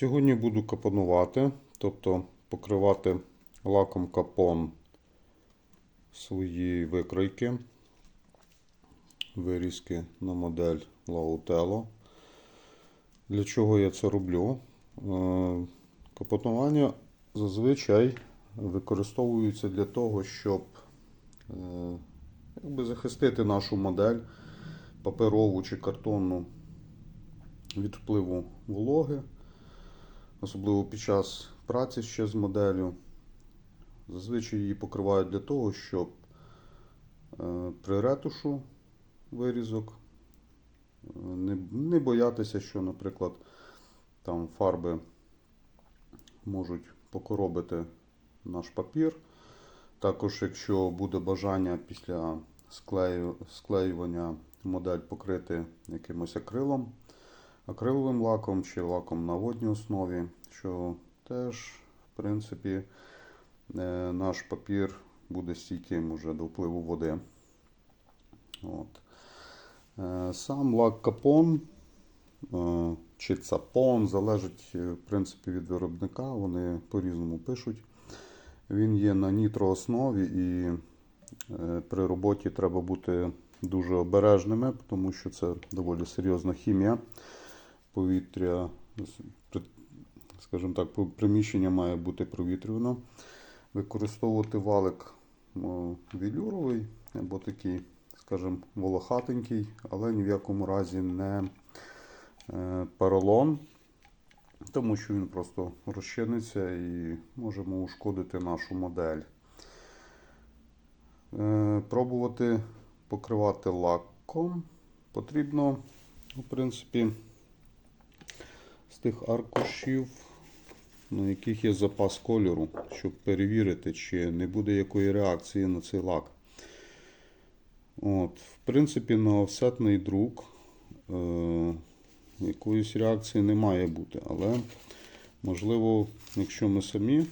Сьогодні буду капонувати, тобто покривати лаком капон свої викройки, вирізки на модель Lautelo. Для чого я це роблю? Е, Капотування зазвичай використовується для того, щоб е, якби захистити нашу модель паперову чи картонну від впливу вологи, особливо під час праці ще з моделлю. Зазвичай її покривають для того, щоб е, при ретушу вирізок е, не, боятися, що, наприклад, там фарби можуть покоробити наш папір. Також, якщо буде бажання після склею, склеювання модель покрити якимось акрилом, акриловим лаком чи лаком на водній основі, що теж, в принципі, е, наш папір буде стійким уже до впливу води. От. Е, Сам лак капон е, чи цапон залежить в принципі, від виробника, вони по-різному пишуть. Він є на нітрооснові і при роботі треба бути дуже обережними, тому що це доволі серйозна хімія. Повітря, скажімо так, приміщення має бути провітрювано. Використовувати валик о, велюровий або такий, скажімо, волохатенький, але ні в якому разі не е, поролон, тому що він просто розчиниться і можемо ушкодити нашу модель. Е, Пробувати покривати лаком потрібно, в принципі, тих аркушів, на яких є запас кольору, щоб перевірити, чи не буде якої реакції на цей лак. От, в принципі, на офсетний друк е, якоїсь реакції не має бути. Але, можливо, якщо ми самі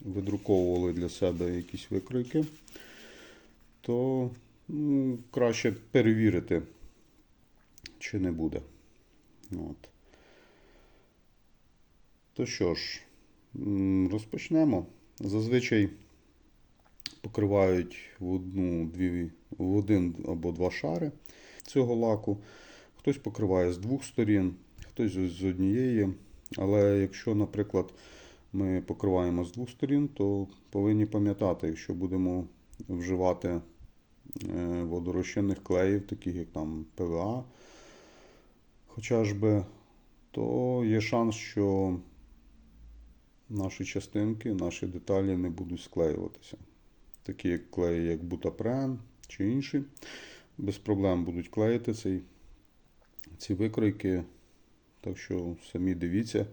видруковували для себе якісь викройки, то ну, краще перевірити, чи не буде. От. То що ж, розпочнемо. Зазвичай покривають в одну, дві, в один або два шари цього лаку. Хтось покриває з двох сторін, хтось з однієї. Але якщо, наприклад, ми покриваємо з двох сторін, то повинні пам'ятати, якщо будемо вживати е, водорозчинних клеїв, таких як там ПВА, хоча ж би, то є шанс, що наші частинки, наші деталі не будуть склеюватися. Такі як клеї, як бутапрен чи інші, без проблем будуть клеїти цей, ці викройки. Так що самі дивіться.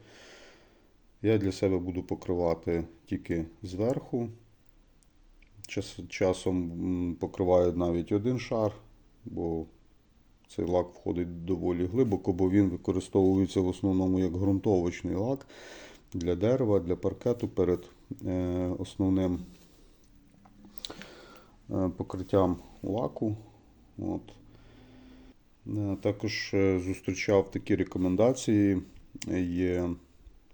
Я для себе буду покривати тільки зверху. Час, часом покриваю навіть один шар, бо цей лак входить доволі глибоко, бо він використовується в основному як ґрунтовочний лак для дерева, для паркету перед е, основним е, покриттям лаку. От. Е, Також зустрічав такі рекомендації. Є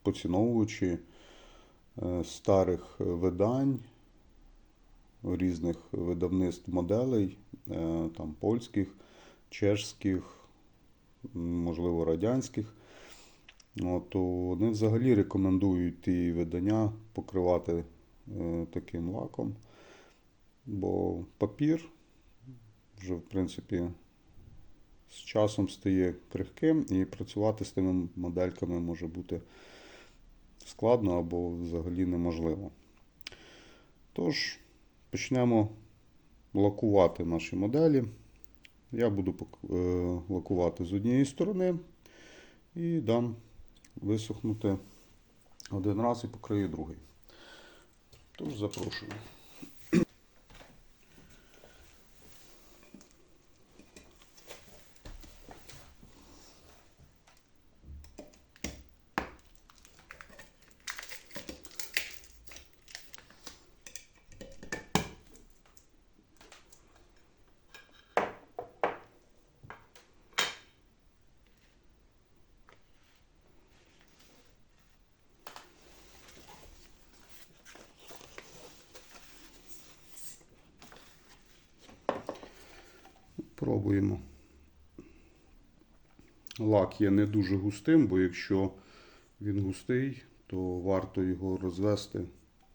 поціновувачі старих видань, різних видавництв моделей, там польських, чешських, можливо, радянських. То вони взагалі рекомендують ті видання покривати е, таким лаком, бо папір вже, в принципі, з часом стає крихким і працювати з тими модельками може бути складно або взагалі неможливо. Тож, почнемо лакувати наші моделі. Я буду е, лакувати з однієї сторони і дам висохнути один раз і покрию другий. Тож запрошую. Спробуємо. Лак є не дуже густим, бо якщо він густий, то варто його розвести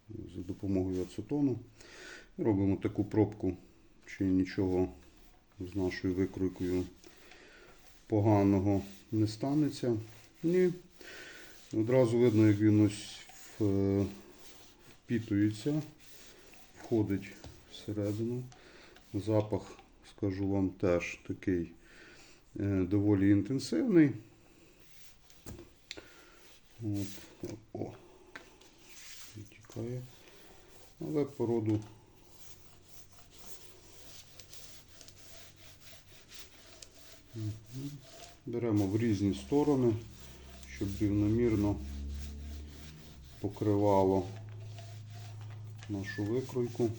за допомогою ацетону. Робимо таку пробку, чи нічого з нашою викройкою поганого не станеться. Ні. Одразу видно, як він ось впітується, входить всередину. Запах, скажу вам, теж такий е, доволі інтенсивний. От. О, тікає. Але породу беремо в різні сторони, щоб рівномірно покривало нашу викройку.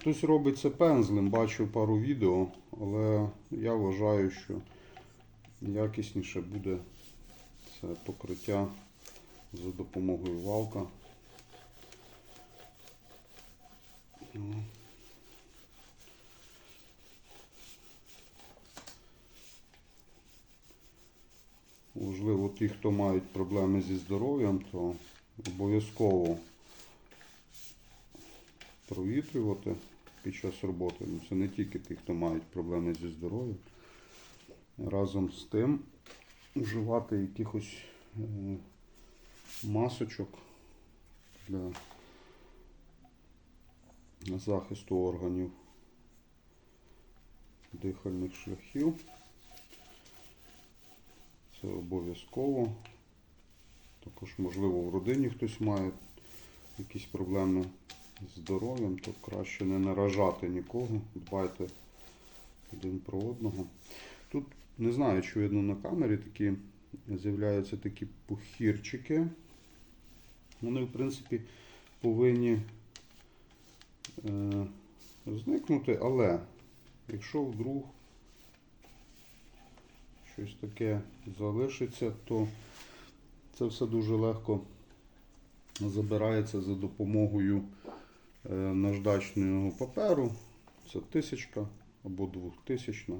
Хтось робить це пензлем, бачив пару відео, але я вважаю, що якісніше буде це покриття за допомогою валка. Можливо, ті, хто мають проблеми зі здоров'ям, то обов'язково провітрювати під час роботи. Ну, Це не тільки ті, хто мають проблеми зі здоров'ям. Разом з тим вживати якихось е, масочок для захисту органів дихальних шляхів. Це обов'язково. Також, можливо, в родині хтось має якісь проблеми здоров'ям, то краще не наражати нікого. Дбайте один про одного. Тут не знаю, чи видно на камері такі з'являються такі пухірчики. Вони, в принципі, повинні е, зникнути, але якщо вдруг щось таке залишиться, то це все дуже легко забирається за допомогою наждачного паперу. Це тисячка або двохтисячна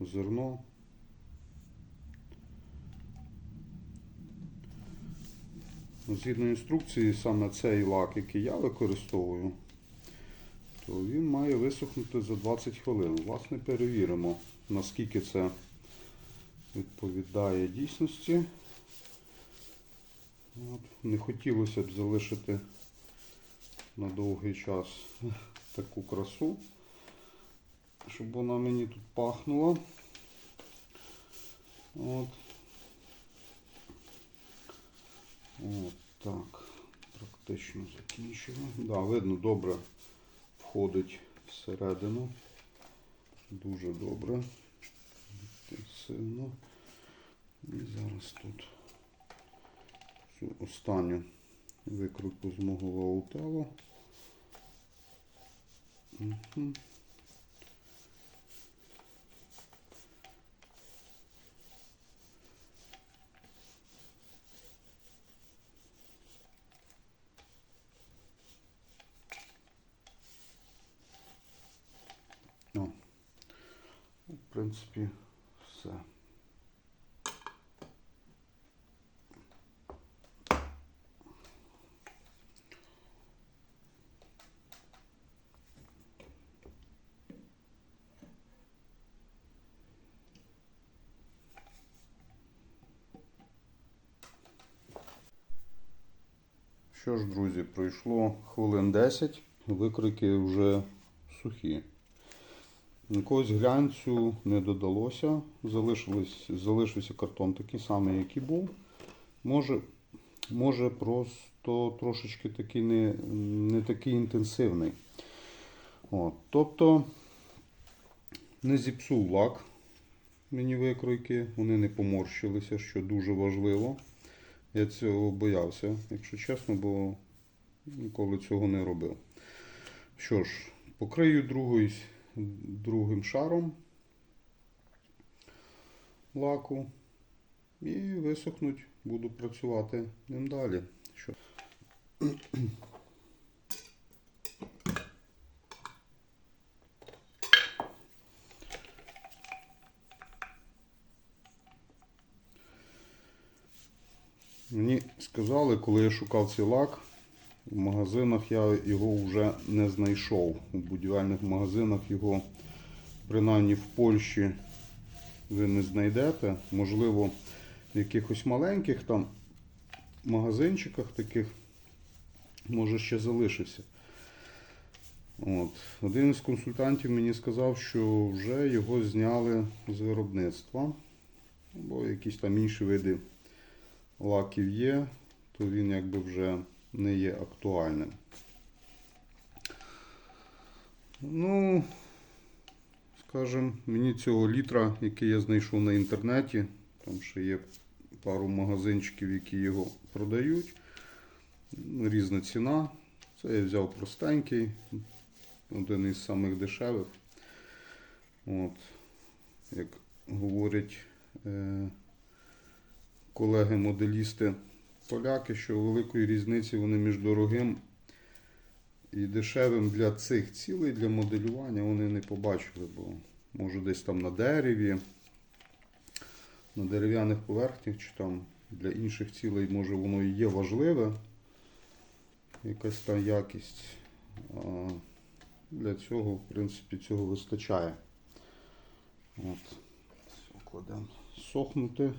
зерно. Згідно інструкції, саме цей лак, який я використовую, то він має висохнути за 20 хвилин. Власне, перевіримо, наскільки це відповідає дійсності. От. Не хотілося б залишити на довгий час таку красу, щоб вона мені тут пахнула. От. От так. Практично закінчили. Да, видно, добре входить всередину. Дуже добре. Сильно. І зараз тут цю останню викрутку з мого. Угу. В принципі, все. Що ж, друзі, пройшло хвилин 10, викрики вже сухі. Якогось глянцю не додалося. Залишився картон такий самий, як і був. Може, може просто трошечки такий не, не такий інтенсивний. От, тобто не зіпсув лак мені викройки, вони не поморщилися, що дуже важливо. Я цього боявся, якщо чесно, бо ніколи цього не робив. Що ж, покрию другий, другим шаром лаку і висохнуть, буду працювати ним далі. Що? Мені сказали, коли я шукав цей лак, в магазинах я його вже не знайшов. У будівельних магазинах його, принаймні в Польщі, ви не знайдете. Можливо, в якихось маленьких там магазинчиках таких може ще залишився. От. Один із консультантів мені сказав, що вже його зняли з виробництва, бо якісь там інші види лаків є, то він якби вже не є актуальним. Ну, скажімо, мені цього літра, який я знайшов на інтернеті, там ще є пару магазинчиків, які його продають. Різна ціна. Це я взяв простенький, один із самих дешевих. От, як говорять е, колеги-моделісти поляки, що великої різниці вони між дорогим і дешевим для цих цілей, для моделювання вони не побачили, бо може десь там на дереві, на дерев'яних поверхнях чи там для інших цілей, може воно і є важливе, якась там якість. А для цього, в принципі, цього вистачає. От. Кладемо сохнути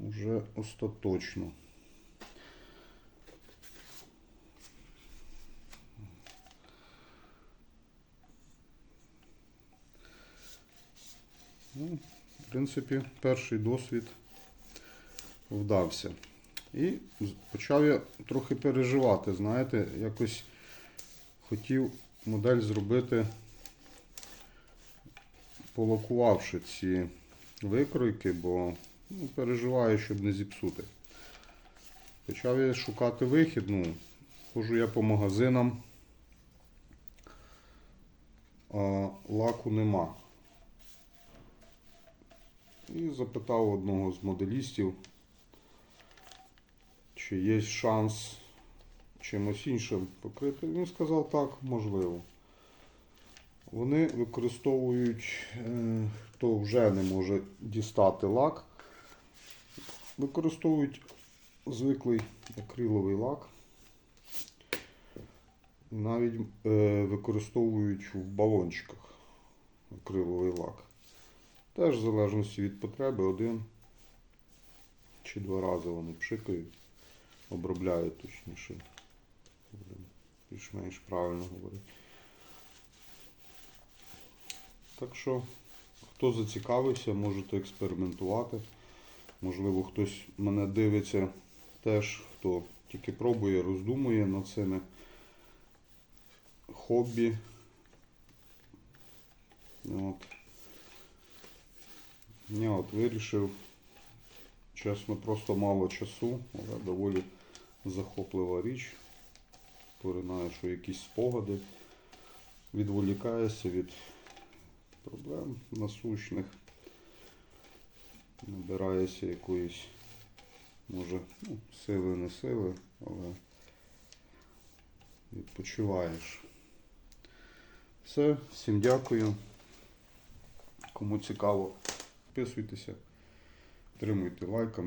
вже остаточно. Ну, в принципі, перший досвід вдався. І почав я трохи переживати, знаєте, якось хотів модель зробити, полакувавши ці викройки, бо ну, переживаю, щоб не зіпсути. Почав я шукати вихід, ну, хожу я по магазинам, а лаку нема. І запитав одного з моделістів, чи є шанс чимось іншим покрити. Він сказав, так, можливо. Вони використовують, е, хто вже не може дістати лак, використовують звиклий акриловий лак. Навіть е, використовують в балончиках акриловий лак. Теж в залежності від потреби один чи два рази вони пшикають, обробляють точніше. Більш-менш правильно говорити. Так що, хто зацікавився, можете експериментувати. Можливо, хтось мене дивиться теж, хто тільки пробує, роздумує над цими хобі. От. Я от вирішив, чесно, просто мало часу, але доволі захоплива річ. Поринаю, що якісь спогади, відволікаєшся від проблем насущних, набираєшся якоїсь, може, ну, сили, не сили, але відпочиваєш. Все, всім дякую. Кому цікаво, підписуйтеся, підтримуйте лайками.